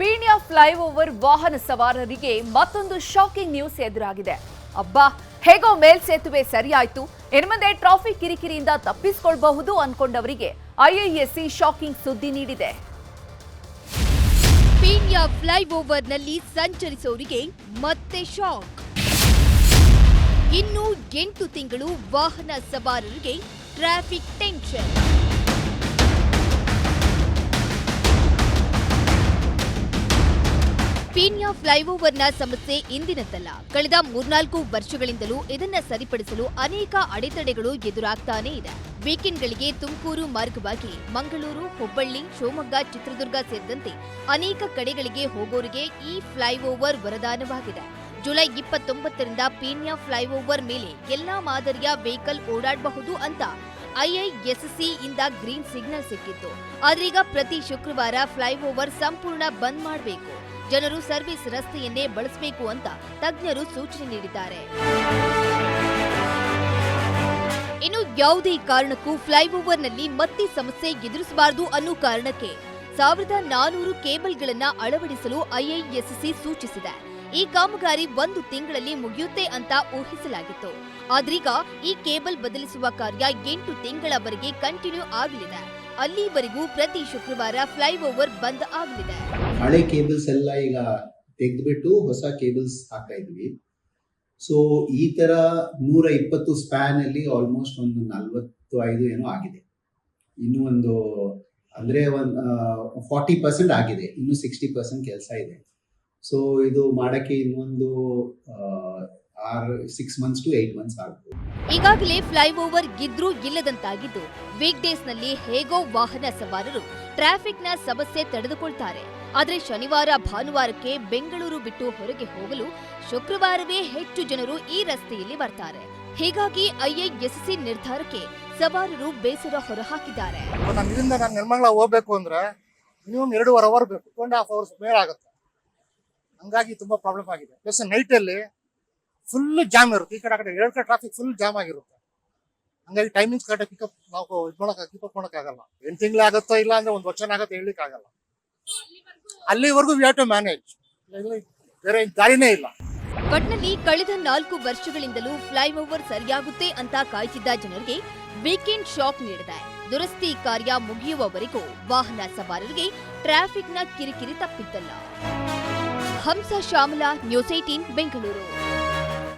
Peenya flyover ವಾಹನ ಸವಾರರಿಗೆ ಮತ್ತೊಂದು ಶಾಕಿಂಗ್ ನ್ಯೂಸ್ ಎದುರಾಗಿದೆ. ಅಬ್ಬಾ, ಹೇಗೋ ಮೇಲ್ಸೇತುವೆ ಸರಿಯಾಯ್ತು. ಇನ್ನು ಮುಂದೆ ಟ್ರಾಫಿಕ್ ಕಿರಿಕಿರಿಯಿಂದ ತಪ್ಪಿಸಿಕೊಳ್ಬಹುದು ಅನ್ಕೊಂಡವರಿಗೆ ಐಐಎಸ್ಸಿ ಶಾಕಿಂಗ್ ಸುದ್ದಿ ನೀಡಿದೆ. ಪೀಣ್ಯ ಫ್ಲೈಓವರ್ನಲ್ಲಿ ಸಂಚರಿಸೋರಿಗೆ ಮತ್ತೆ ಶಾಕ್ ಇನ್ನು ಎಂಟು ತಿಂಗಳು ವಾಹನ ಸವಾರರಿಗೆ ಟ್ರಾಫಿಕ್ ಟೆನ್ಷನ್ ಪೀಣ್ಯ ಫ್ಲೈಓವರ್ನ ಸಮಸ್ಯೆ ಇಂದಿನದ್ದಲ್ಲ. ಕಳೆದ ಮೂರ್ನಾಲ್ಕು ವರ್ಷಗಳಿಂದಲೂ ಇದನ್ನ ಸರಿಪಡಿಸಲು ಅನೇಕ ಅಡೆತಡೆಗಳು ಎದುರಾಗ್ತಾನೇ ಇದೆ. ವೀಕೆಂಡ್ಗಳಿಗೆ ತುಮಕೂರು ಮಾರ್ಗವಾಗಿ ಮಂಗಳೂರು, ಹುಬ್ಬಳ್ಳಿ, ಶಿವಮೊಗ್ಗ, ಚಿತ್ರದುರ್ಗ ಸೇರಿದಂತೆ ಅನೇಕ ಕಡೆಗಳಿಗೆ ಹೋಗೋರಿಗೆ ಈ ಫ್ಲೈಓವರ್ ವರದಾನವಾಗಿದೆ. ಜುಲೈ ಇಪ್ಪತ್ತೊಂಬತ್ತರಿಂದ ಪೀಣ್ಯ ಫ್ಲೈಓವರ್ ಮೇಲೆ ಎಲ್ಲಾ ಮಾದರಿಯ ವೆಹಿಕಲ್ ಓಡಾಡಬಹುದು ಅಂತ ಐಐಎಸ್ಸಿ ಇಂದ ಗ್ರೀನ್ ಸಿಗ್ನಲ್ ಸಿಕ್ಕಿತ್ತು. ಆದ್ರೀಗ ಪ್ರತಿ ಶುಕ್ರವಾರ ಫ್ಲೈಓವರ್ ಸಂಪೂರ್ಣ ಬಂದ್ ಮಾಡಬೇಕು. ಜನರು ಸರ್ವಿಸ್ ರಸ್ತೆಯನ್ನೇ ಬಳಸಬೇಕು ಅಂತ ತಜ್ಞರು ಸೂಚನೆ ನೀಡಿದ್ದಾರೆ. ಇನ್ನು ಯಾವುದೇ ಕಾರಣಕ್ಕೂ ಫ್ಲೈಓವರ್ನಲ್ಲಿ ಮತ್ತೆ ಸಮಸ್ಯೆ ಎದುರಿಸಬಾರದು ಅನ್ನೋ ಕಾರಣಕ್ಕೆ ಸಾವಿರದ ನಾನೂರು ಕೇಬಲ್ಗಳನ್ನು ಅಳವಡಿಸಲು ಐಐಎಸ್ಸಿ ಸೂಚಿಸಿದೆ. ಈ ಕಾಮಗಾರಿ ಒಂದು ತಿಂಗಳಲ್ಲಿ ಮುಗಿಯುತ್ತೆ ಅಂತ ಊಹಿಸಲಾಗಿತ್ತು. ಆದ್ರೀಗ ಈ ಕೇಬಲ್ ಬದಲಿಸುವ ಕಾರ್ಯ ಎಂಟು ತಿಂಗಳವರೆಗೆ ಕಂಟಿನ್ಯೂ ಆಗಲಿದೆ. ಅಲ್ಲಿವರೆಗೂ ಪ್ರತಿ ಶುಕ್ರವಾರ ಫ್ಲೈಓವರ್ ಬಂದ್ ಆಗಲಿದೆ. ಹಳೆ ಕೇಬಲ್ಸ್ ಎಲ್ಲ ಈಗ ತೆಗೆದುಬಿಟ್ಟು ಹೊಸ ಕೇಬಲ್ಸ್ ಹಾಕ್ತಾ ಇದ್ವಿ. ಸೊ ಈ ತರ ನೂರ ಇಪ್ಪತ್ತು ಸ್ಪ್ಯಾನ್ ಅಲ್ಲಿ ಆಲ್ಮೋಸ್ಟ್ ಒಂದು ನಲ್ವತ್ತು ಐದು ಏನೋ ಆಗಿದೆ. ಇನ್ನು ಒಂದು, ಅಂದ್ರೆ ಒಂದು ಫಾರ್ಟಿ ಪರ್ಸೆಂಟ್ ಆಗಿದೆ. ಇನ್ನು ಸಿಕ್ಸ್ಟಿ ಪರ್ಸೆಂಟ್ ಕೆಲಸ ಇದೆ. ಸೊ ಇದು ಮಾಡಕ್ಕೆ ಇನ್ನೊಂದು or six months to eight months ಆಗ್ಬೋದು. ಈಗಾಗಲೇ ಫ್ಲೈಓವರ್ ಗಿದ್ರೂ ಇಲ್ಲದಂತಾಗಿದ್ದು ವೀಕ್ ಡೇಸ್ನಲ್ಲಿ ಹೇಗೋ ವಾಹನ ಸವಾರರು ಟ್ರಾಫಿಕ್ನ ಸಮಸ್ಯೆ ತಡೆದುಕೊಳ್ತಾರೆ. ಆದರೆ ಶನಿವಾರ, ಭಾನುವಾರಕ್ಕೆ ಬೆಂಗಳೂರು ಬಿಟ್ಟು ಹೊರಗೆ ಹೋಗಲು ಶುಕ್ರವಾರವೇ ಹೆಚ್ಚು ಜನರು ಈ ರಸ್ತೆಯಲ್ಲಿ ಬರ್ತಾರೆ. ಹೀಗಾಗಿ ಐಐಎಸ್ಸಿ ನಿರ್ಧಾರಕ್ಕೆ ಸವಾರರು ಬೇಸರ ಹೊರಹಾಕಿದ್ದಾರೆ. ನಾನು ಇಲ್ಲಿಂದ ಹೋಗ್ಬೇಕು ಅಂದ್ರೆ ಮಿನಿಮಮ್ ಎರಡೂವರೆ ಅವರ್ ಬೇಕು. ಟೂ ಅಂಡ್ ಹಾಫ್ ಅವರ್ಸ್ ಹಂಗಾಗಿ ತುಂಬಾ ಪ್ರಾಬ್ಲಮ್ ಆಗಿದೆ. ಪ್ಲಸ್ ಅಲ್ಲಿ ಫುಲ್ ಜಾಮ್ ಇರುತ್ತೆ. ಈ ಕಡೆ, ಆ ಕಡೆ, ಎರಡು ಕಡೆ ಟ್ರಾಫಿಕ್ ಫುಲ್ ಜಾಮ್ ಆಗಿರುತ್ತೆ. ಹಂಗಾಗಿ ಟೈಮಿಂಗ್ಸ್ ಕರೆಕ್ಟ್ ಪಿಕಪ್ ನಾವು ಇದು ಮಾಡೋಕೆ ಪಿಕಪ್ ಮಾಡೋಕ್ಕಾಗಲ್ಲ ಎಂಟು ತಿಂಗಳು ಆಗುತ್ತೋ ಇಲ್ಲ ಅಂದ್ರೆ ಒಂದು ವರ್ಷನ ಆಗುತ್ತೆ ಹೇಳಲಿಕ್ಕೆ ಆಗಲ್ಲ. ಅಲ್ಲಿವರೆಗೂ ವಿ ಹ್ಯಾವ್ ಟು ಮ್ಯಾನೇಜ್ ಬೇರೆ ದಾರಿನೇ ಇಲ್ಲ. ಒಟ್ನಲ್ಲಿ ಕಳೆದ ನಾಲ್ಕು ವರ್ಷಗಳಿಂದಲೂ ಫ್ಲೈಓವರ್ ಸರಿಯಾಗುತ್ತೆ ಅಂತ ಕಾಯ್ತಿದ್ದ ಜನರಿಗೆ ವೀಕೆಂಡ್ ಶಾಕ್ ನೀಡಿದೆ. ದುರಸ್ತಿ ಕಾರ್ಯ ಮುಗಿಯುವವರೆಗೂ ವಾಹನ ಸವಾರರಿಗೆ ಟ್ರಾಫಿಕ್ನ ಕಿರಿಕಿರಿ ತಪ್ಪಿದ್ದಲ್ಲ. Hamsa Shyamala news eighteen Bengaluru.